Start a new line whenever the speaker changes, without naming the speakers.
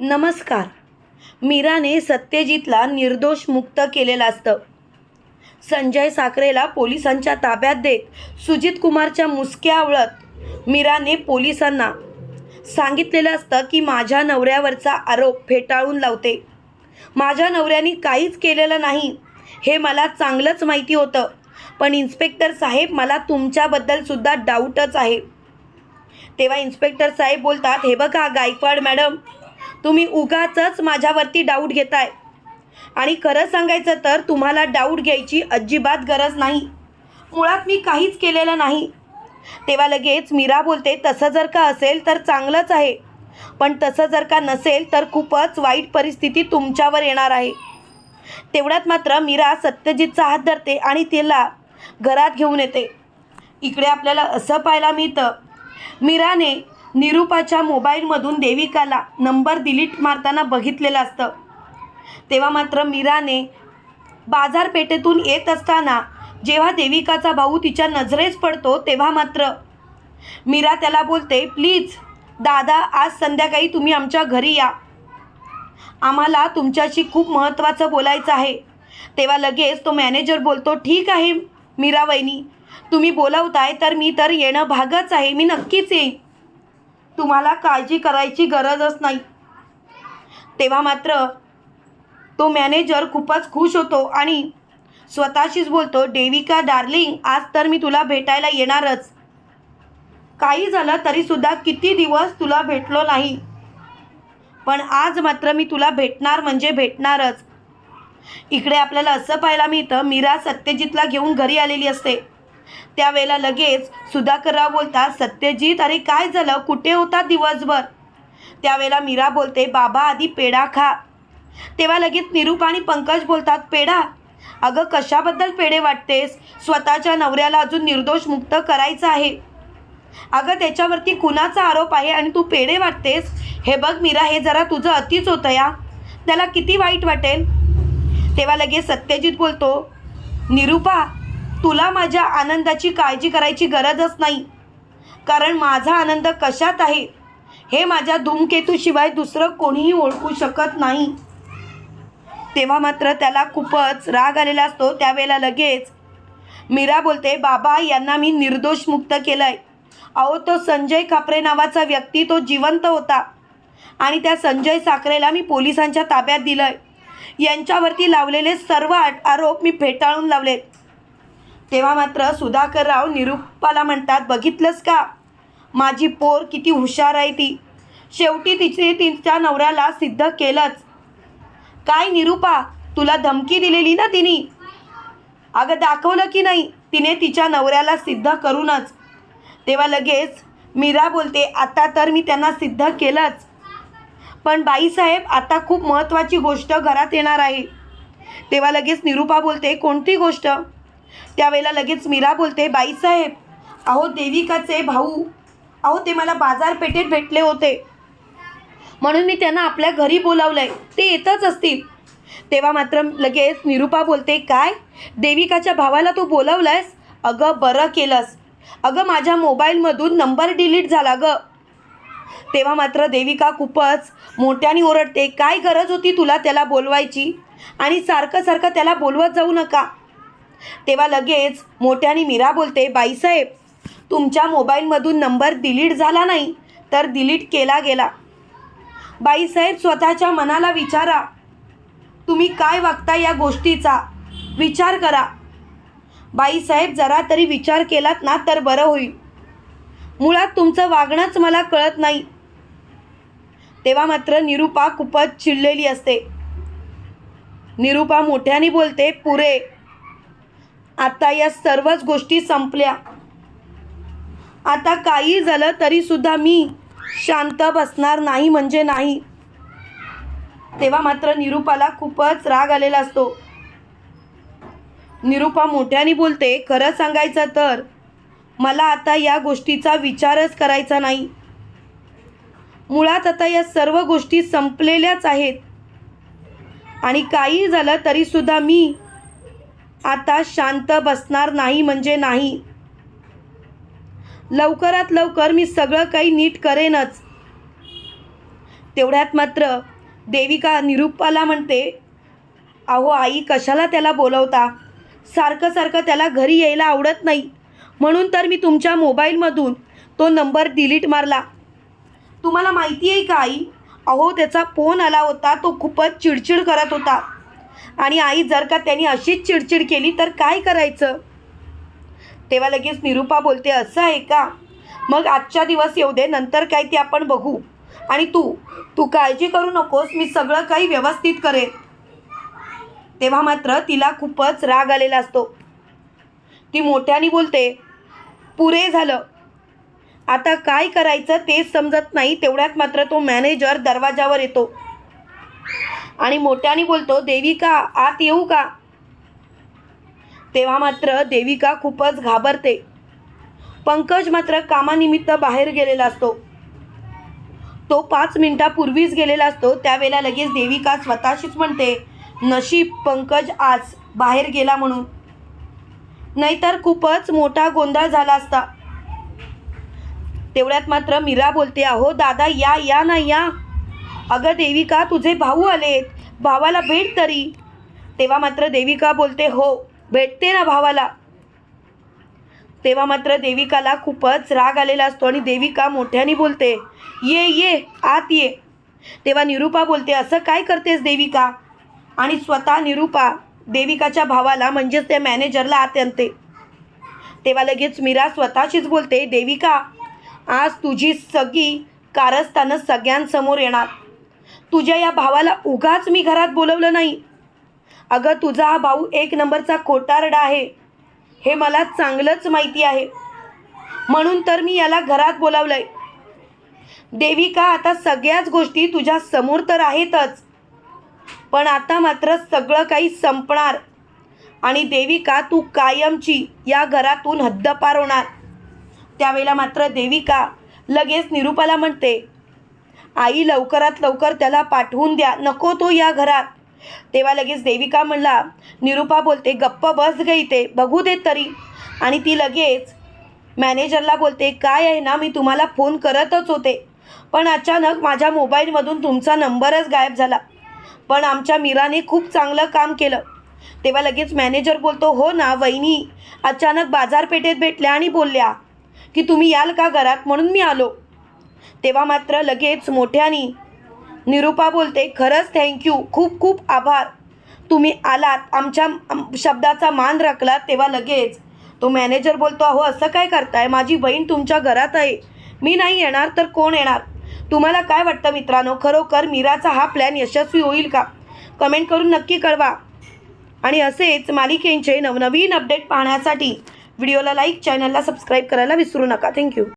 नमस्कार. मीराने सत्यजितला निर्दोष मुक्त केलेलं असतं. संजय साखरेला पोलिसांच्या ताब्यात देत सुजित कुमारच्या मुसक्या आवळत मीराने पोलिसांना सांगितलेलं असतं की माझ्या नवऱ्यावरचा आरोप फेटाळून लावते. माझ्या नवऱ्याने काहीच केलेलं नाही हे मला चांगलंच माहिती होतं पण इन्स्पेक्टर साहेब मला तुमच्याबद्दलसुद्धा डाऊटच आहे. तेव्हा इन्स्पेक्टर साहेब बोलतात हे बघा गायकवाड मॅडम तुम्ही उगाचच माझ्यावरती डाऊट घेताय. आणि खरं सांगायचं तर तुम्हाला डाऊट घ्यायची अजिबात गरज नाही. मुळात मी काहीच केलेलं नाही. तेव्हा लगेच मीरा बोलते तसं जर का असेल तर चांगलंच आहे. पण तसं जर का नसेल तर खूपच वाईट परिस्थिती तुमच्यावर येणार आहे. तेवढ्यात मात्र मीरा सत्यजितचा हात धरते आणि तिला घरात घेऊन येते. इकडे आपल्याला असं पाहायला मिळतं. मीराने निरूपाच्या मोबाईलमधून देविकाला नंबर डिलीट मारताना बघितलेलं असतं. तेव्हा मात्र मीराने बाजारपेठेतून येत असताना जेव्हा देविकाचा भाऊ तिच्या नजरेस पडतो तेव्हा मात्र मीरा त्याला बोलते प्लीज दादा आज संध्याकाळी तुम्ही आमच्या घरी या. आम्हाला तुमच्याशी खूप महत्त्वाचं बोलायचं आहे. तेव्हा लगेच तो मॅनेजर बोलतो ठीक आहे मीरा वहिनी तुम्ही बोलवताय तर मी तर येणं भागच आहे मी नक्कीच येईन. तुम्हाला काळजी करायची गरजच नाही. तेव्हा मात्र तो मॅनेजर खूपच खुश होतो आणि स्वतःशीच बोलतो देविका डार्लिंग आज तर मी तुला भेटायला येणारच. काही झालं तरीसुद्धा किती दिवस तुला भेटलो नाही. पण आज मात्र मी तुला भेटणार म्हणजे भेटणारच. इकडे आपल्याला असं पाहायला मिळतं मीरा सत्यजितला घेऊन घरी आलेली असते. त्यावेळेला लगेच सुधाकरराव बोलतात सत्यजित अरे काय झालं? कुठे होता दिवसभर? त्यावेळेला मीरा बोलते बाबा आधी पेढा खा. तेव्हा लगेच निरूप आणि पंकज बोलतात पेढा? अगं कशाबद्दल पेढे वाटतेस? स्वतःच्या नवऱ्याला अजून निर्दोष मुक्त करायचं आहे. अगं त्याच्यावरती कुणाचा आरोप आहे आणि तू पेढे वाटतेस? हे बघ मीरा हे जरा तुझं अतिच होतं या. त्याला किती वाईट वाटेल? तेव्हा लगेच सत्यजित बोलतो निरूपा तुला माझ्या आनंदाची काळजी करायची गरजच नाही. कारण माझा आनंद कशात आहे? हे माझ्या धूमकेतूशिवाय दुसरं कोणीही ओळखू शकत नाही. तेव्हा मात्र त्याला खूपच राग आलेला असतो. त्यावेळेला लगेच मीरा बोलते बाबा यांना मी निर्दोष मुक्त केलं आहे अहो तो संजय खापरे नावाचा व्यक्ती तो जिवंत होता. आणि त्या संजय साखरेला मी पोलिसांच्या ताब्यात दिलं आहे यांच्यावरती लावलेले सर्व आरोप मी फेटाळून लावलेत. तेव्हा मात्र सुधाकरराव निरूपाला म्हणतात बघितलंस का? माझी पोर किती हुशार आहे ती. शेवटी तिचे तिच्या नवऱ्याला सिद्ध केलंच. काय निरूपा तुला धमकी दिलेली ना तिने? अगं दाखवलं की नाही तिने तिच्या नवऱ्याला सिद्ध करूनच. तेव्हा लगेच मीरा बोलते आता तर मी त्यांना सिद्ध केलंच. पण बाईसाहेब आता खूप महत्त्वाची गोष्ट घरात येणार आहे. तेव्हा लगेच निरूपा बोलते कोणती गोष्ट? त्यावेळेला लगेच मीरा बोलते बाईसाहेब अहो देविकाचे भाऊ अहो ते मला बाजारपेठेत भेटले होते. म्हणून मी त्यांना आपल्या घरी बोलावलंय ते येतच असतील. तेव्हा मात्र लगेच निरूपा बोलते काय? देविकाच्या भावाला तू बोलावलंयस? अगं बरं केलंस. अगं माझ्या मोबाईलमधून नंबर डिलीट झाला ग. तेव्हा मात्र देविका खूपच मोठ्याने ओरडते काय गरज होती तुला त्याला बोलवायची? आणि सारखं सारखं त्याला बोलवत जाऊ नका. तेव्हा लगेच मोठ्याने मीरा बोलते बाईसाहेब तुमच्या मोबाईलमधून नंबर डिलीट झाला नाही तर डिलीट केला गेला. बाईसाहेब स्वतःच्या मनाला विचारा. तुम्ही काय वागता या गोष्टीचा? विचार करा. बाईसाहेब जरा तरी विचार केलात ना तर बरं होईल. मुळात तुमचं वागणंच मला कळत नाही. तेव्हा मात्र निरूपा खूपच चिडलेली असते. निरूपा मोठ्याने बोलते पुरे आता या सर्वच गोष्टी संपल्या. आता काही झालं तरी सुद्धा मी शांत बसणार नाही म्हणजे नाही. तेव्हा मात्र निरूपाला खूपच राग आलेला असतो. निरूपा मोठ्याने बोलते खरं सांगायचं तर मला आता या गोष्टीचा विचारच करायचा नाही. मुळात आता या सर्व गोष्टी संपलेल्याच आहेत. आणि काही झालं तरीसुद्धा मी आता शांत बसणार नाही म्हणजे नाही. लवकरात लवकर मी सगळं काही नीट करेनच. तेवढ्यात मात्र देविका निरुपाला म्हणते अहो आई कशाला त्याला बोलवता? सारखं सारखं त्याला घरी यायला आवडत नाही. म्हणून तर मी तुमच्या मोबाईलमधून तो नंबर डिलीट मारला. तुम्हाला माहिती आहे का आई? अहो त्याचा फोन आला होता तो खूपच चिडचिड करत होता. आणि आई जर का त्यांनी अशीच चिडचिड केली तर काय करायचं? तेव्हा लगेच निरुपा बोलते असं आहे का? मग आजच्या दिवस येऊ दे नंतर काय ते आपण बघू. आणि तू तू काळजी करू नकोस मी सगळं काही व्यवस्थित करेन. तेव्हा मात्र तिला खूपच राग आलेला असतो. ती मोठ्याने बोलते पुरे झालं. आता काय करायचं तेच समजत नाही तेवढ्यात मात्र तो मॅनेजर दरवाजावर येतो. आणि मोठ्याने बोलतो देविका आत येऊ का? तेव्हा मात्र देविका खूपच घाबरते. पंकज मात्र कामानिमित्त बाहेर गेलेला असतो. तो पाच मिनिटापूर्वीच गेलेला असतो त्यावेळेला लगेच देविका स्वतःशीच म्हणते नशीब पंकज आज बाहेर गेला म्हणून. नाहीतर खूपच मोठा गोंधळ झाला असता. तेवढ्यात मात्र मीरा बोलते अहो दादा या या ना या. अगं देविका तुझे भाऊ आलेत. भावाला भेट तरी. तेव्हा मात्र देविका बोलते हो भेटते ना भावाला. तेव्हा मात्र देविकाला खूपच राग आलेला असतो आणि देविका मोठ्याने बोलते ये ये आत ये. तेव्हा निरुपा बोलते असं काय करतेस देविका? आणि स्वतः निरूपा देविकाच्या भावाला म्हणजेच त्या मॅनेजरला आत आणते. तेव्हा लगेच मीरा स्वतःशीच बोलते देविका आज तुझी सगळी कारस्थानं सगळ्यांसमोर येणार. तुझ्या या भावाला उगाच मी घरात बोलवलं नाही. अगं तुझा हा भाऊ एक नंबरचा खोटारडा आहे. हे मला चांगलंच माहिती आहे. म्हणून तर मी याला घरात बोलावलंय. देविका आता सगळ्याच गोष्टी तुझ्या समोर तर आहेतच. पण आता मात्र सगळं काही संपणार. आणि देविका तू कायमची या घरातून हद्दपार होणार? त्यावेळेला मात्र देविका लगेच निरूपाला म्हणते आई लवकरात लवकर त्याला पाठवून द्या. नको तो या घरात. तेव्हा लगेच देविका म्हणला निरुपा बोलते गप्प बस गई ते बघू देत तरी. आणि ती लगेच मॅनेजरला बोलते काय आहे ना मी तुम्हाला फोन करतच होते. पण अचानक माझ्या मोबाईलमधून तुमचा नंबरच गायब झाला. पण आमच्या मीराने खूप चांगलं काम केलं. तेव्हा लगेच मॅनेजर बोलतो हो ना वहिनी. अचानक बाजारपेठेत भेटल्या आणि बोलल्या की तुम्ही याल का घरात? म्हणून मी आलो. तेव्हा मात्र लगेच मोठ्यानी निरुपा बोलते खरंच थँक्यू खूप खूप आभार. तुम्ही आलात. आमच्या शब्दाचा मान रखलात तेव्हा लगेच. तो मॅनेजर बोलतो अहो असं काय करताय? माझी बहीण तुमच्या घरात आहे. मी नाही येणार तर कोण येणार? तुम्हाला काय वाटतं मित्रांनो? खरोखर मीराचा हा प्लॅन यशस्वी होईल का? कमेंट करून नक्की कळवा. आणि असेच मालिकेंचे नवनवीन अपडेट पाहण्यासाठी व्हिडिओला लाईक चॅनलला सबस्क्राईब करायला विसरू नका. थँक्यू